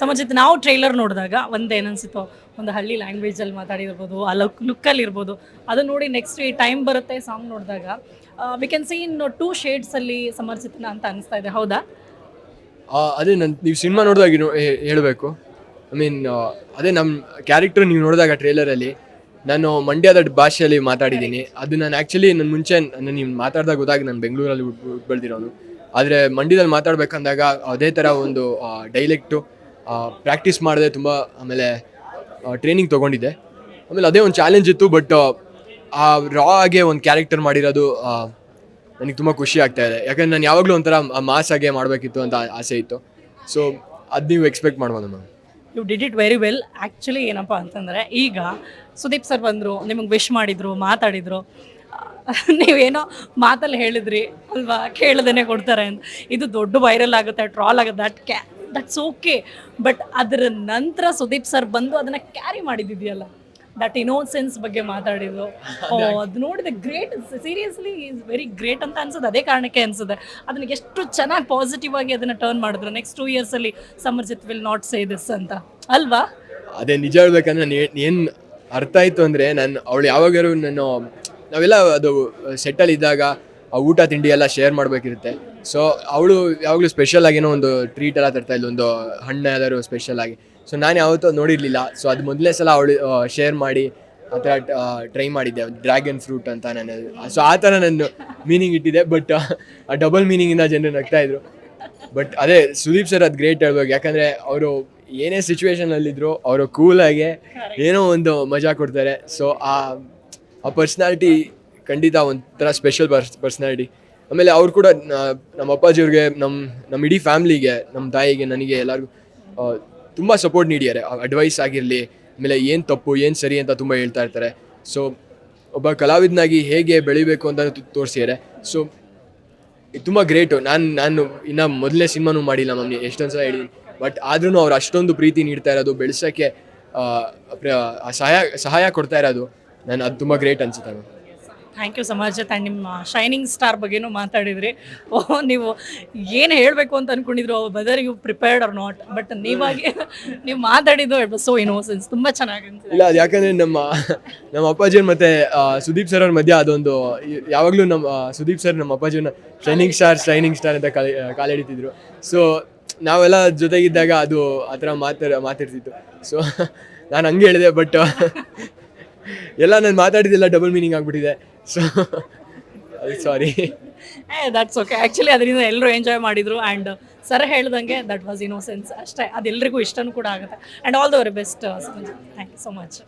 ಸಮಜಿತ್, ನಾವು ಟ್ರೈಲರ್ ನೋಡಿದಾಗ ಒಂದು ಏನನ್ಸಿತ್ತು, ಒಂದು ಹಳ್ಳಿ ಲ್ಯಾಂಗ್ವೇಜಲ್ಲಿ ಮಾತಾಡಿರ್ಬೋದು, ಆ ಲುಕ್ ಲುಕ್ಕಲ್ಲಿ ಇರ್ಬೋದು ಅದನ್ನ ನೋಡಿ ನೆಕ್ಸ್ಟ್ ಟೈಮ್ ಬರುತ್ತೆ ಸಾಂಗ್ ನೋಡಿದಾಗ. We can see in two ಶೇಡ್ಸಲ್ಲಿ ಸಮರ್ಜಿತ್ನ ಅಂತ ಅನಿಸ್ತಾ ಇದೆ. ಹೌದಾ? ಅದೇ ನನ್ನ ನೀವು ಸಿನಿಮಾ ನೋಡಿದಾಗ ಹೇಳಬೇಕು. ಐ ಮೀನ್ ಅದೇ ನಮ್ಮ ಕ್ಯಾರೆಕ್ಟರ್ ನೀವು ನೋಡಿದಾಗ ಟ್ರೇಲರಲ್ಲಿ ನಾನು ಮಂಡ್ಯದ ಭಾಷೆಯಲ್ಲಿ ಮಾತಾಡಿದ್ದೀನಿ. ಅದು ನಾನು ಆ್ಯಕ್ಚುಲಿ ನನ್ನ ಮುಂಚೆ, ನಾನು ನೀವು ಮಾತಾಡಿದಾಗ ಹೋದಾಗ ನಾನು ಬೆಂಗಳೂರಲ್ಲಿ ಬೆಳೆದಿರೋನು ಆದರೆ ಮಂಡ್ಯದಲ್ಲಿ ಮಾತಾಡ್ಬೇಕಂದಾಗ ಅದೇ ಥರ ಒಂದು ಡೈಲೆಕ್ಟು ಪ್ರಾಕ್ಟೀಸ್ ಮಾಡಿದೆ ತುಂಬ ಆಮೇಲೆ ಟ್ರೈನಿಂಗ್ ತೊಗೊಂಡಿದ್ದೆ. ಆಮೇಲೆ ಅದೇ ಒಂದು ಚಾಲೆಂಜ್ ಇತ್ತು ಬಟ್ ಆ ರಾ ಆಗಿ ಒಂದು ಕ್ಯಾರೆಕ್ಟರ್ ಮಾಡಿರೋದು ನನಗೆ ತುಂಬ ಖುಷಿ ಆಗ್ತಾ ಇದೆ. ಯಾಕಂದ್ರೆ ನಾನು ಯಾವಾಗಲೂ ಒಂಥರ ಮಾಸ್ ಆಗೇ ಮಾಡಬೇಕಿತ್ತು ಅಂತ ಆಸೆ ಇತ್ತು. ಸೊ ಅದು ನೀವು ಎಕ್ಸ್ಪೆಕ್ಟ್ ಮಾಡ್ಬೋದು ma'am you did it very well actually ಏನಪ್ಪ ಅಂತಂದರೆ ಈಗ ಸುದೀಪ್ ಸರ್ ಬಂದರು, ನಿಮಗೆ ವಿಶ್ ಮಾಡಿದರು, ಮಾತಾಡಿದರು. ನೀವೇನೋ ಮಾತಲ್ಲಿ ಹೇಳಿದ್ರಿ ಅಲ್ವಾ? ಕೇಳದೇನೆ ಕೊಡ್ತಾರೆ ಅಂತ. ಇದು ದೊಡ್ಡ ವೈರಲ್ ಆಗುತ್ತೆ ಟ್ರಾಲ್ ಆಗುತ್ತೆ. ದಟ್ ಕ್ಯಾ ದಟ್ಸ್ ಓಕೆ ಬಟ್ ಅದರ ನಂತರ ಸುದೀಪ್ ಸರ್ ಬಂದು ಅದನ್ನು ಕ್ಯಾರಿ ಮಾಡಿದ್ದಿದೆಯಲ್ಲ ದಟ್ ಇನೋಸೆನ್ಸ್ ಬಗ್ಗೆ ಮಾತಾಡಿದ್ರು ಓ ಅದು ನೋಡಿದೆ great seriously is very great ಅಂತ ಅನ್ಸುತ್ತೆ. ಅದೇ ಕಾರಣಕ್ಕೆ ಅನ್ಸುತ್ತೆ. ಅದನ್ನ ಎಷ್ಟು ಚೆನ್ನಾಗಿ ಪಾಸಿಟಿವ್ ಆಗಿ ಅದನ್ನ ಟರ್ನ್ ಮಾಡಿದ್ರು. Next two ಇಯರ್ಸಲ್ಲಿ Samarjit will not say this ಅಂತ. ಅಲ್ವಾ? ಅದೇ ನಿಜ ಹೇಳ್ಬೇಕಂದ್ರೆ ನಾನು ಏನು ಅರ್ಥ ಆಯಿತು ಅಂದರೆ ನಾನು ಅವಳು ಯಾವಾಗಾರು ನಾನು ನಾವೆಲ್ಲ ಅದು ಸೆಟ್ಟಲ್ಲಿ ಇದ್ದಾಗ ಆ ಊಟ ತಿಂಡಿ ಎಲ್ಲ ಶೇರ್ ಮಾಡಬೇಕಿರುತ್ತೆ. ಸೊ ಅವಳು ಯಾವಾಗಲೂ ಸ್ಪೆಷಲ್ ಆಗೇನೋ ಒಂದು ಟ್ರೀಟ್ ಎಲ್ಲ ತರ್ತಾ ಇಲ್ಲ ಒಂದು ಹಣ್ಣು ಯಾವ್ದಾದ್ರು ಸ್ಪೆಷಲ್ ಆಗಿ. ಸೊ ನಾನು ಯಾವತ್ತೂ ನೋಡಿರಲಿಲ್ಲ. ಸೊ ಅದು ಮೊದಲನೇ ಸಲ ಅವಳು ಶೇರ್ ಮಾಡಿ, ಆ ಥರ ಟ್ರೈ ಮಾಡಿದ್ದೆ. ಡ್ರ್ಯಾಗನ್ ಫ್ರೂಟ್ ಅಂತ ನಾನು ಸೊ ಆ ಥರ ನಾನು ಮೀನಿಂಗ್ ಇಟ್ಟಿದ್ದೆ. ಬಟ್ ಆ ಡಬಲ್ ಮೀನಿಂಗಿಂದ ಜನರು ನಗ್ತಾ ಇದ್ರು. ಬಟ್ ಅದೇ, ಸುದೀಪ್ ಸರ್ ಅದು ಗ್ರೇಟ್ ಹೇಳ್ಬೇಕು. ಯಾಕಂದರೆ ಅವರು ಏನೇ ಸಿಚುವೇಶನಲ್ಲಿದ್ದರು ಅವರು ಕೂಲಾಗೆ ಏನೋ ಒಂದು ಮಜಾ ಕೊಡ್ತಾರೆ. ಸೊ ಆ ಆ ಪರ್ಸ್ನಾಲಿಟಿ ಖಂಡಿತ ಒಂಥರ ಸ್ಪೆಷಲ್ ಪರ್ಸ್ ಪರ್ಸ್ನಾಲಿಟಿ ಆಮೇಲೆ ಅವ್ರು ಕೂಡ ನಮ್ಮ ಅಪ್ಪಾಜಿಯವ್ರಿಗೆ ನಮ್ಮ ನಮ್ಮ ಇಡೀ ಫ್ಯಾಮ್ಲಿಗೆ ನಮ್ಮ ತಾಯಿಗೆ, ನನಗೆ ಎಲ್ಲರಿಗೂ ತುಂಬ ಸಪೋರ್ಟ್ ನೀಡಿದ್ದಾರೆ. ಅಡ್ವೈಸ್ ಆಗಿರಲಿ, ಆಮೇಲೆ ಏನು ತಪ್ಪು, ಏನು ಸರಿ ಅಂತ ತುಂಬ ಹೇಳ್ತಾ ಇರ್ತಾರೆ. ಸೊ ಒಬ್ಬ ಕಲಾವಿದನಾಗಿ ಹೇಗೆ ಬೆಳಿಬೇಕು ಅಂತ ತೋರಿಸಿದ್ದಾರೆ. ಸೊ ತುಂಬ ಗ್ರೇಟು ನಾನು ನಾನು ಇನ್ನು ಮೊದಲನೇ ಸಿನಿಮಾನು ಮಾಡಿಲ್ಲ ಮಮ್ಮಿ ಎಷ್ಟೊಂದು ಸಲ ಹೇಳಿದ್ದೀನಿ ಬಟ್ ಆದ್ರೂ ಅವ್ರು ಅಷ್ಟೊಂದು ಪ್ರೀತಿ ನೀಡ್ತಾ ಇರೋದು, ಬೆಳೆಸೋಕ್ಕೆ ಸಹಾಯ ಸಹಾಯ ಕೊಡ್ತಾ ಇರೋದು. ನಾನು ಅದು ತುಂಬ ಗ್ರೇಟ್ ಅನಿಸುತ್ತೆ ಮ್ಯಾಮ್ ಥ್ಯಾಂಕ್ ಯು ಸಮಾಜ ಆ್ಯಂಡ್ ನಿಮ್ಮ ಶೈನಿಂಗ್ ಸ್ಟಾರ್ ಬಗ್ಗೆನೂ ಮಾತಾಡಿದ್ರಿ. ಓಹ್ ನೀವು ಏನು ಹೇಳಬೇಕು ಅಂತ ಅನ್ಕೊಂಡಿದ್ರು whether you prepared or not but ನೀವಾಗಿ ನೀವು ಮಾತಾಡಿದ್ದು ಸೊ ಇನೋಸೆನ್ಸ್ ತುಂಬ ಚೆನ್ನಾಗಿ ಇಲ್ಲ ಅದು ಯಾಕಂದರೆ ನಮ್ಮ ನಮ್ಮ ಅಪ್ಪಾಜಿ ಮತ್ತು ಸುದೀಪ್ ಸರ್ ಅವ್ರ ಮಧ್ಯೆ ಅದೊಂದು ಯಾವಾಗಲೂ ನಮ್ಮ ಸುದೀಪ್ ಸರ್ ನಮ್ಮ ಅಪ್ಪಾಜಿನ ಶೈನಿಂಗ್ ಸ್ಟಾರ್ ಶೈನಿಂಗ್ ಸ್ಟಾರ್ ಅಂತ ಕಾಲಿ ಕಾಲಿಡಿತಿದ್ರು ಸೊ ನಾವೆಲ್ಲ ಜೊತೆಗಿದ್ದಾಗ ಅದು ಆ ಥರ ಮಾತಾಡ ಮಾತಾಡ್ತಿತ್ತು. ಸೊ ನಾನು ಹಂಗೆ ಹೇಳಿದೆ ಬಟ್ ಎಲ್ಲ ನಾನು ಮಾತಾಡಿದ್ದೆಲ್ಲ ಡಬಲ್ ಮೀನಿಂಗ್ ಆಗಿಬಿಟ್ಟಿದೆ. So sorry that's okay actually ಅದರಿಂದ ಎಲ್ಲರೂ ಎಂಜಾಯ್ ಮಾಡಿದ್ರು. ಆ್ಯಂಡ್ ಸರ್ ಹೇಳ್ದಂಗೆ ದಟ್ ವಾಸ್ ಇನೋಸೆನ್ಸ್ ಅಷ್ಟೇ. ಅದೆಲ್ಲರಿಗೂ ಇಷ್ಟನೂ ಕೂಡ ಆಗುತ್ತೆ. And all the very best thank you so much